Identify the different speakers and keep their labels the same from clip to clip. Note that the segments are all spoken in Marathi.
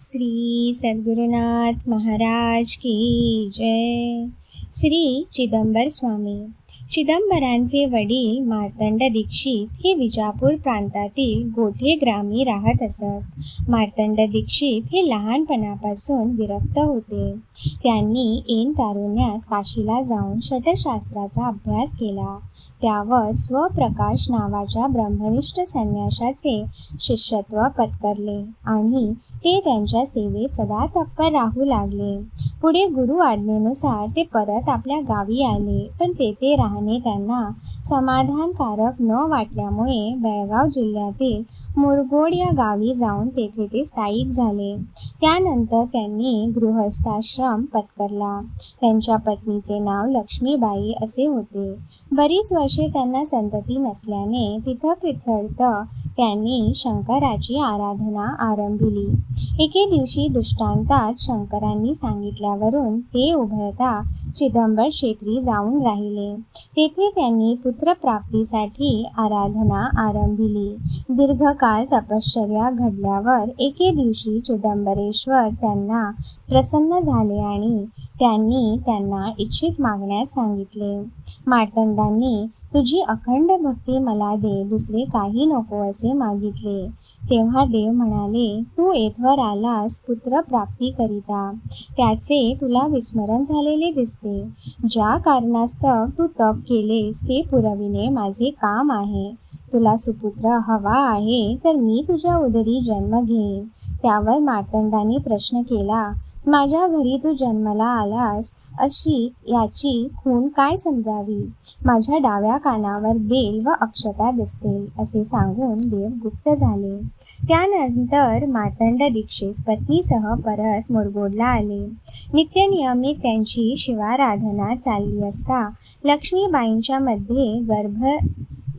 Speaker 1: श्री सद्गुरुनाथ महाराज की जय. श्री चिदंबर स्वामी. चिदंबरांचे वडील मार्तंड दीक्षित हे विजापूर प्रांतातील गोठे ग्रामी राहत असत. मार्तंड दीक्षित हे लहानपणापासून विरक्त होते. त्यांनी ऐन तारुण्यात काशीला जाऊन षटशास्त्राचा अभ्यास केला. त्यावर स्वप्रकाश नावाच्या ब्रह्मनिष्ठ संन्याशाचे शिष्यत्व पत्करले आणि ते त्यांच्या सेवेत सदा तत्पर राहू लागले. पुढे गुरु आज्ञेनुसार ते परत आपल्या गावी आले पण तेथे राहणे त्यांना समाधानकारक न वाटल्यामुळे बेळगाव जिल्ह्यातील मुरगोड या गावी जाऊन तेथे ते स्थायिक झाले. त्यानंतर त्यांनी गृहस्थाश्रम पत्करला. त्यांच्या पत्नीचे नाव लक्ष्मीबाई असे होते. बरीच वर्षे त्यांना संतती नसल्याने तिथं पिथळत त्यांनी शंकराची आराधना आरंभिली. एके दिवशी दृष्टांतात शंकरांनी सांगितल्यावरून ते उभयता चिदंबर क्षेत्री जाऊन राहिले. तेथे त्यांनी पुत्रप्राप्तीसाठी आराधना आरंभिली. दीर्घकाळ तपश्चर्या घडल्यावर एके दिवशी चिदंबरेश्वर त्यांना प्रसन्न झाले आणि त्यांनी त्यांना इच्छित मागण्यास सांगितले. मार्तंडांनी तुझी अखंड भक्ती मला दे दुसरे काही नको असे मागितले. तेव्हा देव म्हणाले तू येथवर आलास पुत्र प्राप्तीकरिता त्याचे तुला विस्मरण झालेले दिसते. ज्या कारणास्तव तू तप केलेस ते पुरविणे माझे काम आहे. तुला सुपुत्र हवा आहे तर मी तुझ्या उदरी जन्म घेईन. त्यावर मार्तंडाने प्रश्न केला माझ्या घरी तू जन्माला आलास अशी याची खूण काय समजावी? माझ्या डाव्या कानावर बेल व अक्षता दिसतील असे सांगून देव गुप्त झाले. त्यानंतर मार्तंड दीक्षित पत्नीसह परत मुरगोडला आले. नित्यनियमित त्यांची शिवाराधना चालली असता लक्ष्मीबाईंच्या मध्ये गर्भ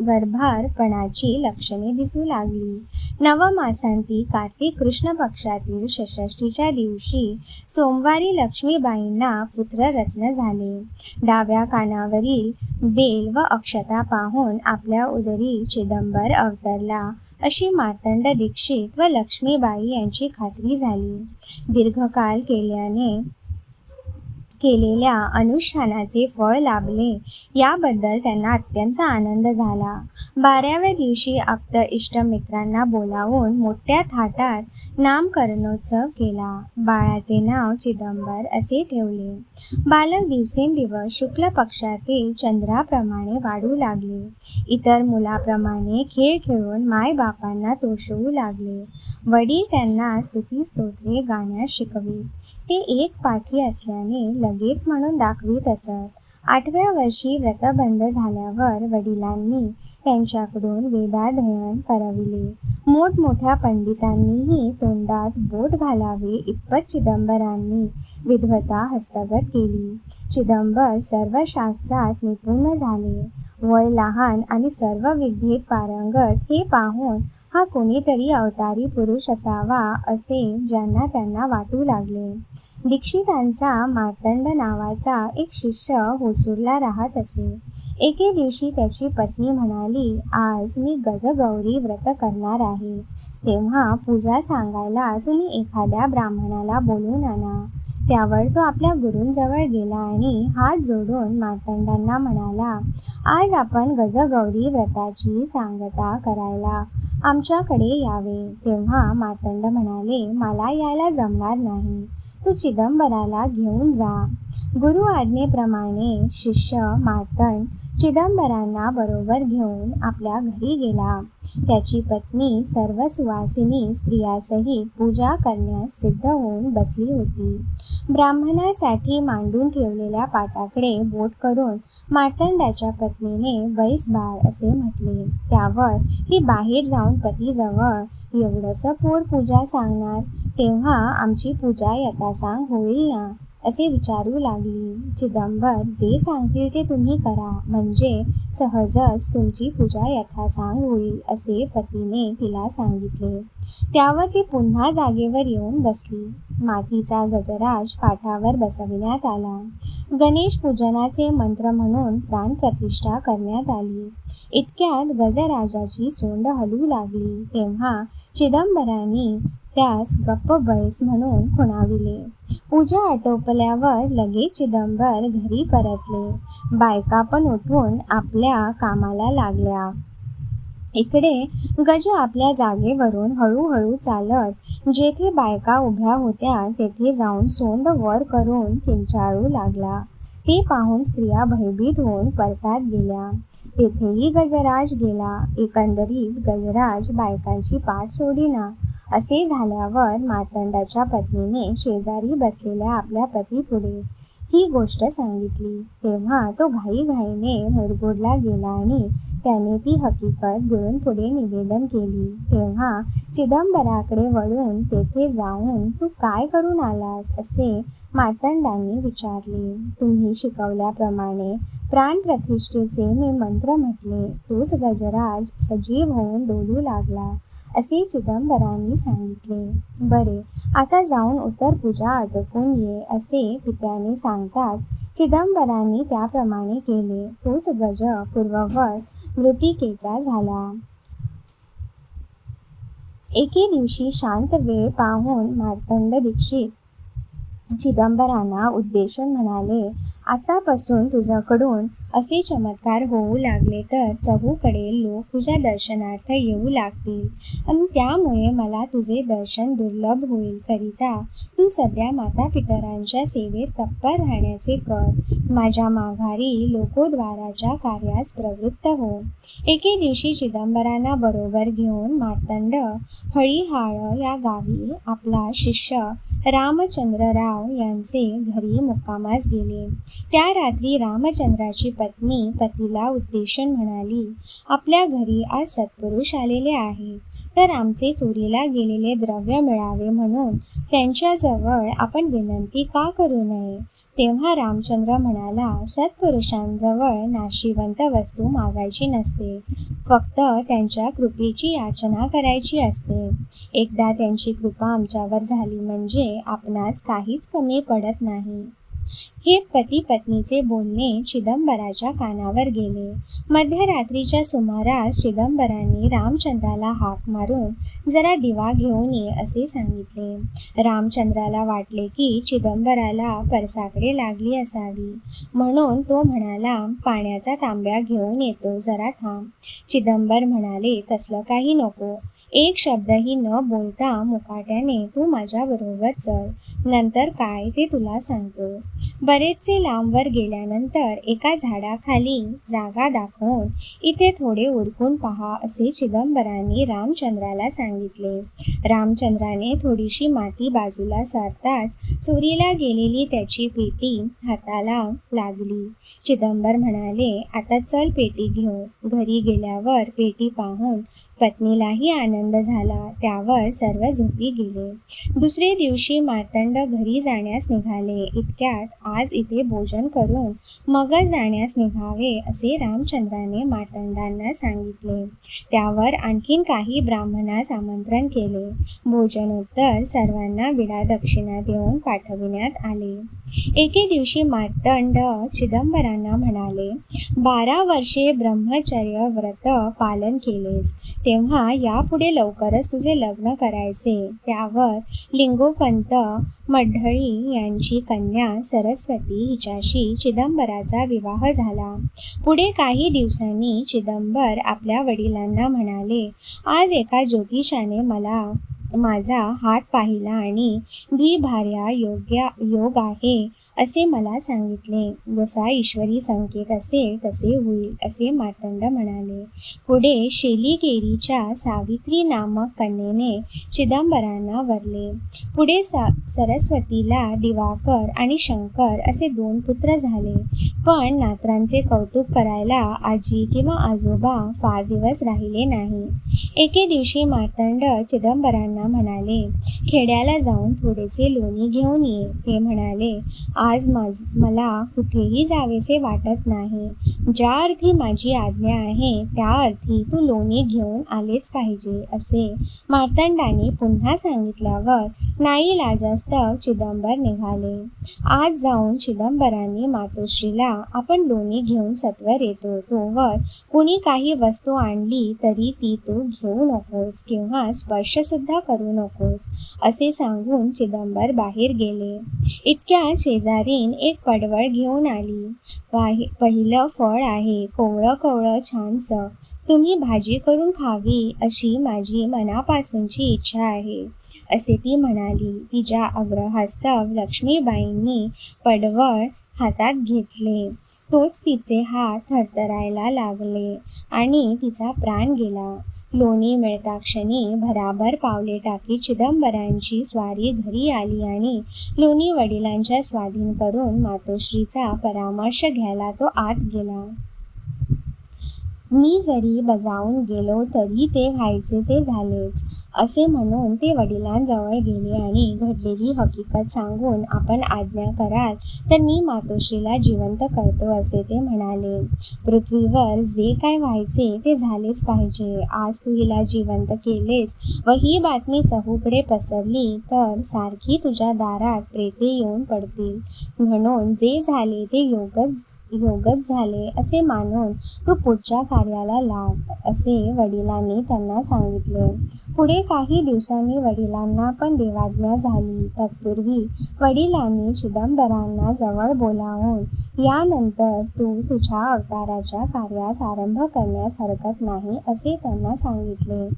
Speaker 1: गर्भारपणाची लक्षणे दिसू लागली. नवमासांती कार्तिक कृष्ण पक्षातील षष्ठीच्या दिवशी सोमवारी लक्ष्मीबाईंना पुत्ररत्न झाले. डाव्या कानावरील बेल व अक्षता पाहून आपल्या उदरी चिदंबर अवतरला अशी मार्तंड दीक्षित व लक्ष्मीबाई यांची खात्री झाली. दीर्घकाळ केल्याने केलेल्या अनुष्ठानाचे फळ लाभले. याबद्दल त्यांना अत्यंत आनंद झाला. बाराव्या दिवशी आप्त इष्टमित्रांना बोलावून मोठ्या थाटात नामकरणोत्सव केला. बाळाचे नाव चिदंबर असे ठेवले. बालक दिवसेंदिवस शुक्ल पक्षातील चंद्राप्रमाणे वाढू लागले. इतर मुलाप्रमाणे खेळ खेळून मायबापांना तोषवू लागले. वडील त्यांना स्तुती स्तोत्रे गाण्यास शिकवीत. ते एक पाठी असल्याने लगेच म्हणून दाखवीत असत. आठव्या वर्षी व्रतबंध झाल्यावर वडिलांनी त्यांच्याकडून वेदाध्ययन करविले. मोठमोठ्या पंडितांनीही तोंडात बोट घालावे इतपत चिदंबरांनी विद्वता हस्तगत केली. चिदंबर सर्व शास्त्रात निपुण झाले. वय लहान आणि सर्व विद्येत पारंगत हे पाहून हा कोणीतरी अवतारी पुरुष असावा असे ज्यांना त्यांना वाटू लागले. दीक्षितांचा मार्तंड नावाचा एक शिष्य होसूरला राहत असे. एके दिवशी त्याची पत्नी म्हणाली आज मी गजगौरी व्रत करणार आहे. तेव्हा पूजा सांगायला तुम्ही एखाद्या ब्राह्मणाला बोलून आणा. त्यावर तो आपल्या गुरूंजवळ गेला आणि हात जोडून मार्तंडांना म्हणाला आज आपण गजगौरी व्रताची सांगता करायला आमच्याकडे यावे. तेव्हा मार्तंड म्हणाले मला यायला जमणार नाही. तू चिदंबराला घेऊन जा. गुरु आज्ञेप्रमाणे शिष्य मार्तंड चिदंबरांना बरोबर घेऊन आपल्या घरी गेला. त्याची पत्नी सर्व सुवासिनी स्त्रियासहित पूजा करण्यास सिद्ध होऊन बसली होती. ब्राह्मणासाठी मांडून ठेवलेल्या पाटाकडे बोट करून मार्तंडाच्या पत्नीने बैस बाळ असे म्हटले. त्यावर ती बाहेर जाऊन पतीजवळ एवढंसं पोर पूजा सांगणार तेव्हा आमची पूजा यथासांग होईल ना? असे विचारू लागली. चिदंबर जे सांगतील ते तुम्ही करा. म्हणजे सहजच तुमची पूजा यथासांग होईल असे पतीने तिला सांगितले. त्यावर ती पुन्हा जागेवर येऊन बसली. मातीचा गजराज पाठावर बसविण्यात आला. गणेश पूजनाचे मंत्र म्हणून प्राणप्रतिष्ठा करण्यात आली. इतक्यात गजराजाची सोंड हलू लागली. तेव्हा चिदंबरांनी त्यास गप्प बैस म्हणून खुणाविले. पूजा आटोपल्यावर लगेच चिदंबर घरी परतले. बायका पण उठून आपल्या कामाला लागल्या. इकडे गज आपल्या जागेवरून हळूहळू चालत जेथे बायका उभ्या होत्या तेथे जाऊन सोंड वर करून किंचाळू लागला. ते पाहून स्त्रिया भयभीत होऊन परसात गेल्या. तेथेही गजराज गेला. एकंदरीत गजराज बायकांची पाठ सोडिना. असे झाल्यावर मार्तंडाच्या पत्नीने शेजारी बसलेल्या आपल्या पतीपुढे ही गोष्ट सांगितली. तेव्हा तो घाईघाईने मुरगुडला गेला आणि त्याने ती हकीकत गुरूंपुढे निवेदन केली. तेव्हा चिदंबराकडे वळून तेथे जाऊन तू काय करून आलास? असे मार्तंडांनी विचारले तुम्ही शिकवल्याप्रमाणे प्राणप्रतिष्ठेचे मी मंत्र म्हटले. तोच गजराज सजीव होऊन डोलू लागला असे चिदंबरांनी सांगितले. बरे आता जाऊन उत्तर पूजा आटोपून ये असे पित्याने सांगताच चिदंबरांनी त्याप्रमाणे केले. तोच गज पूर्ववत मृतिकेचा झाला. एके दिवशी शांत वेळ पाहून मार्तंड दीक्षित चिदंबरांना उद्देशून म्हणाले आतापासून तुझ्याकडून असे चमत्कार होऊ लागले तर चहूकडे लोक तुझ्या दर्शनार्थ येऊ लागतील. आणि त्यामुळे मला तुझे दर्शन दुर्लभ होईल. करिता तू सध्या माता पितरांच्या सेवेत तत्पर राहण्याचे कर माझ्या माघारी लोकोद्वाराच्या कार्यास प्रवृत्त हो. एके दिवशी चिदंबरांना बरोबर घेऊन मार्तंड हळीहाळ या गावी आपला शिष्य रामचंद्रराव यांचे घरी मुक्कामास गेले. त्या रात्री रामचंद्राची पत्नी पतीला उद्देशून म्हणाली आपल्या घरी आज सत्पुरुष आलेले आहेत. तर आमचे चोरीला गेलेले द्रव्य मिळावे म्हणून त्यांच्याजवळ आपण विनंती का करू नये? तेव्हा रामचंद्र म्हणाला सत्पुरुषांजवळ नाशिवंत वस्तू मागायची नसते. फक्त त्यांच्या कृपेची याचना करायची असते. एकदा त्यांची कृपा आमच्यावर झाली म्हणजे आपणास काहीच कमी पडत नाही. हे पती पत्नीचे बोलणे चिदंबराच्या कानावर गेले. मध्यरात्रीच्या सुमारास चिदंबराने रामचंद्राला हाक मारून जरा दिवा घेऊन ये असे सांगितले. रामचंद्राला वाटले की चिदंबराला परसाकडे लागली असावी. म्हणून तो म्हणाला पाण्याचा तांब्या घेऊन येतो जरा थांब. चिदंबर म्हणाले तसलं काही नको. एक शब्दही न बोलता मुकाट्याने तू माझ्याबरोबर चल नंतर काय ते तुला सांगतो. बरेचसे लांबवर गेल्यानंतर एका झाडाखाली जागा दाखवून इथे थोडे उरकून पहा असे चिदंबरांनी रामचंद्राला सांगितले. रामचंद्राने थोडीशी माती बाजूला सारताच चोरीला गेलेली त्याची पेटी हाताला लागली. चिदंबर म्हणाले आता चल पेटी घेऊ घरी गेल्यावर पेटी पाहून पत्नीलाही आनंद झाला. त्यावर सर्व झोपी गेले. दुसरे दिवशी मार्तंड घरी जाण्यास निघाले. इतक्यात आज इथे भोजन करून मगच जाण्यास निघावे असे रामचंद्राने मार्तंडांना सांगितले. त्यावर आणखीन काही ब्राह्मणास आमंत्रण केले. भोजनोत्तर सर्वांना विडा दक्षिणा देऊन पाठविण्यात आले. एके दिवशी मार्तंड चिदंबरांना म्हणाले बारा वर्षे ब्रह्मचर्य व्रत पालन केलेस. तेव्हा यापुढे लवकरच तुझे लग्न करायचे. त्यावर लिंगोपंत मढळी यांची कन्या सरस्वती हिच्याशी चिदंबराचा विवाह झाला. पुढे काही दिवसांनी चिदंबर आपल्या वडिलांना म्हणाले आज एका ज्योतिषाने मला माझा हात पाहिला आणि द्विभार्या योग्य योग आहे. असे मला सांगितले. जसा ईश्वरी संकेत असेल तसे होईल असे मार्तंड म्हणाले. पुढे शेलीगेरीच्या सावित्री नामक कन्येने चिदंबरांना वरले. पुढे सा सरस्वतीला दिवाकर आणि शंकर असे दोन पुत्र झाले. पण नात्रांचे कौतुक करायला आजी किंवा आजोबा फार दिवस राहिले नाही. एके दिवशी मार्तंड चिदंबरांना म्हणाले खेड्याला जाऊन थोडेसे लोणी घेऊन ये ते म्हणाले. आज माझ मला कुठेही जावेसे वाटत नाही. ज्या अर्थी माझी आज्ञा आहे त्या अर्थी तू लोणी घेऊन आलेच पाहिजे असे मार्तंडाने पुन्हा सांगितल्यावर नाही लाजास्तव चिदंबर निघाले. आज जाऊन चिदंबरांनी मातोश्रीला आपण लोणी घेऊन सत्वर येतो. वर कुणी काही वस्तू आणली तरी ती तू घेऊ नकोस किंवा स्पर्शसुद्धा करू नकोस असे सांगून चिदंबर बाहेर गेले. इतक्या शेजारीन एक पडवळ घेऊन आली. पाहि पहिलं फळ आहे कोवळं कोवळं छानसं. तुम्ही भाजी करून खावी अशी माझी मनापासूनची इच्छा आहे. असे ती म्हणाली. तिच्या अग्रहस्तव लक्ष्मीबाईंनी पडवळ हातात घेतले. तोच तिचे हात थरथरायला लागले आणि तिचा प्राण गेला. लोणी मिळता क्षणी भराभर पावले टाकी चिदंबरांची स्वारी घरी आली आणि लोणी वडिलांच्या स्वाधीन करून मातोश्रीचा परामर्श घ्यायला तो आत गेला. मी जरी बजावून गेलो तरी ते व्हायचे ते झालेच असे म्हणून ते वडिलांजवळ गेले आणि घडलेली हकीकत सांगून आपण आज्ञा कराल तर मी मातोश्रीला जिवंत करतो असे ते म्हणाले. पृथ्वीवर जे काय व्हायचे ते झालेच पाहिजे. आज तू हिला जिवंत केलेस व ही बातमी चहूकडे पसरली तर सारखी तुझ्या दारात प्रेते येऊन पडतील. म्हणून जे झाले ते योगच योगच झाले असे मानून तू पुढच्या कार्याला लाग असे वडिलांनी त्यांना सांगितले. पुढे काही दिवसांनी वडिलांना पण देवाज्ञा झाली. तत्पूर्वी वडिलांनी चिदंबरांना जवळ बोलावून यानंतर तू तुझ्या अवताराच्या कार्यास आरंभ करण्यास हरकत नाही असे त्यांना सांगितले.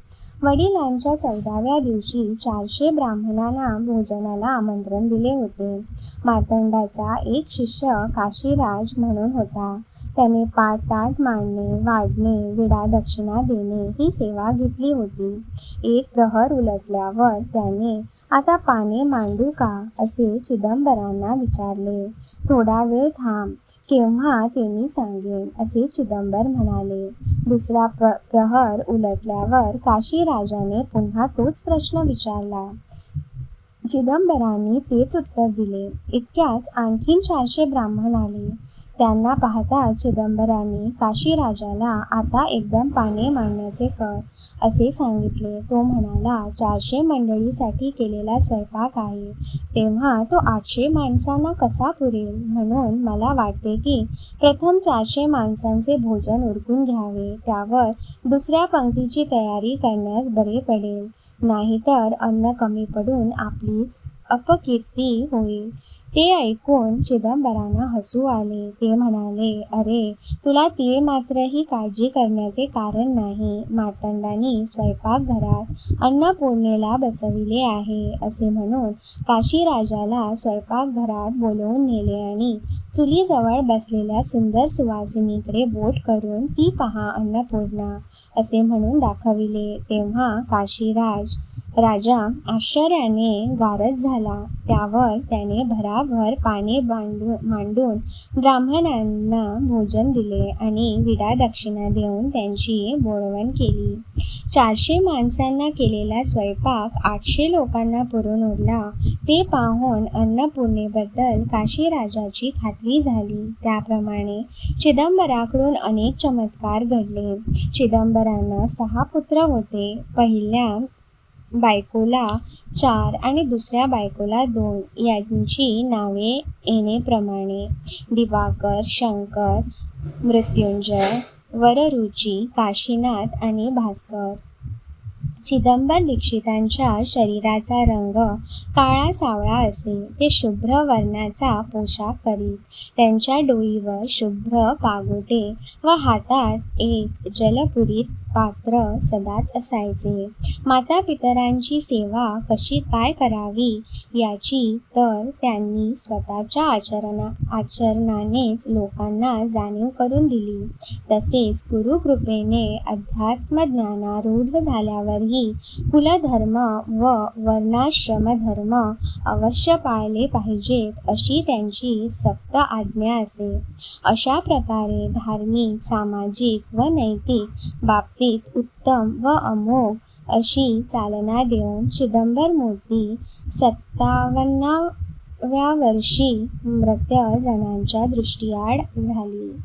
Speaker 1: वडिलांच्या चौदाव्या दिवशी चारशे ब्राह्मणांना भोजनाला आमंत्रण दिले होते. मार्तंडाचा एक शिष्य काशीराज म्हणून होता. त्याने पाठ ताट मांडणे वाढणे विडा दक्षिणा देणे ही सेवा घेतली होती. एक प्रहर उलटल्यावर त्याने आता पाने मांडू का? असे चिदंबरांना विचारले. थोडा वेळ थांब केव्हा ते मी सांगेन असे चिदंबर म्हणाले. दुसरा प्र प्रहर उलटल्यावर काशी राजाने पुन्हा तोच प्रश्न विचारला. चिदंबरांनी तेच उत्तर दिले. इतक्याच आणखीन चारशे ब्राह्मण आले. त्यांना पाहता चिदंबरांनी काशीराजाला आता एकदम पाने मांडण्याचे कर असे सांगितले. तो म्हणाला चारशे मंडळीसाठी केलेला स्वयंपाक आहे. तेव्हा तो आठशे माणसांना कसा पुरेल? म्हणून मला वाटते की प्रथम चारशे माणसांचे भोजन उरकून घ्यावे. त्यावर दुसऱ्या पंक्तीची तयारी करण्यास बरे पडेल. नाहीतर अन्न कमी पडून आपलीच अपकीर्ती होईल. ते ऐकून चिदंबरांना हसू आले. ते म्हणाले अरे तुला तीळ मात्रही काळजी करण्याचे कारण नाही. मार्तंडाने स्वयंपाकघरात अन्नपूर्णेला बसविले आहे. असे म्हणून काशीराजाला स्वयंपाकघरात बोलवून नेले आणि चुलीजवळ बसलेल्या सुंदर सुवासिनीकडे बोट करून ती पहा अन्नपूर्णा असे म्हणून दाखविले. तेव्हा काशीराज राजा आश्चर्याने गारज झाला. त्यावर त्याने भराभर पाने बांधून मांडून ब्राह्मणांना भोजन दिले आणि विडा दक्षिणा देऊन त्यांची बोळवण केली. चारशे माणसांना केलेला स्वयंपाक आठशे लोकांना पुरून उरला. ते पाहून अन्नपूर्णेबद्दल काशीराजाची खात्री झाली. त्याप्रमाणे चिदंबराकडून अनेक चमत्कार घडले. चिदंबरांना सहा पुत्र होते. पहिल्या बायकोला चार आणि दुसऱ्या बायकोला दोन यांची नावे येणेप्रमाणे दिवाकर शंकर मृत्युंजय वररुची काशीनाथ आणि भास्कर. चिदंबर दीक्षितांच्या शरीराचा रंग काळा सावळा असे. ते शुभ्र वर्णाचा पोशाख करीत. त्यांच्या डोईवर शुभ्र पागोटे व हातात एक जलपुरीत पात्र सदाच असायचे. माता पितरांची सेवा कशी काय करावी याची तर त्यांनी स्वतःच्या आचरणा आचरणानेच लोकांना जाणीव करून दिली. तसेच गुरुकृपेने अध्यात्मज्ञानारूढ झाल्यावरही कुलधर्म व वर्णाश्रम धर्म अवश्य पाळले पाहिजेत अशी त्यांची सक्त आज्ञा असे. अशा प्रकारे धार्मिक सामाजिक व नैतिक बाबतीत उत्तम व अमोघ अशी चालना देऊन चिदंबर मूर्ती सत्तावन्नाव्या वर्षी मृत जनांच्या दृष्टीआड झाली.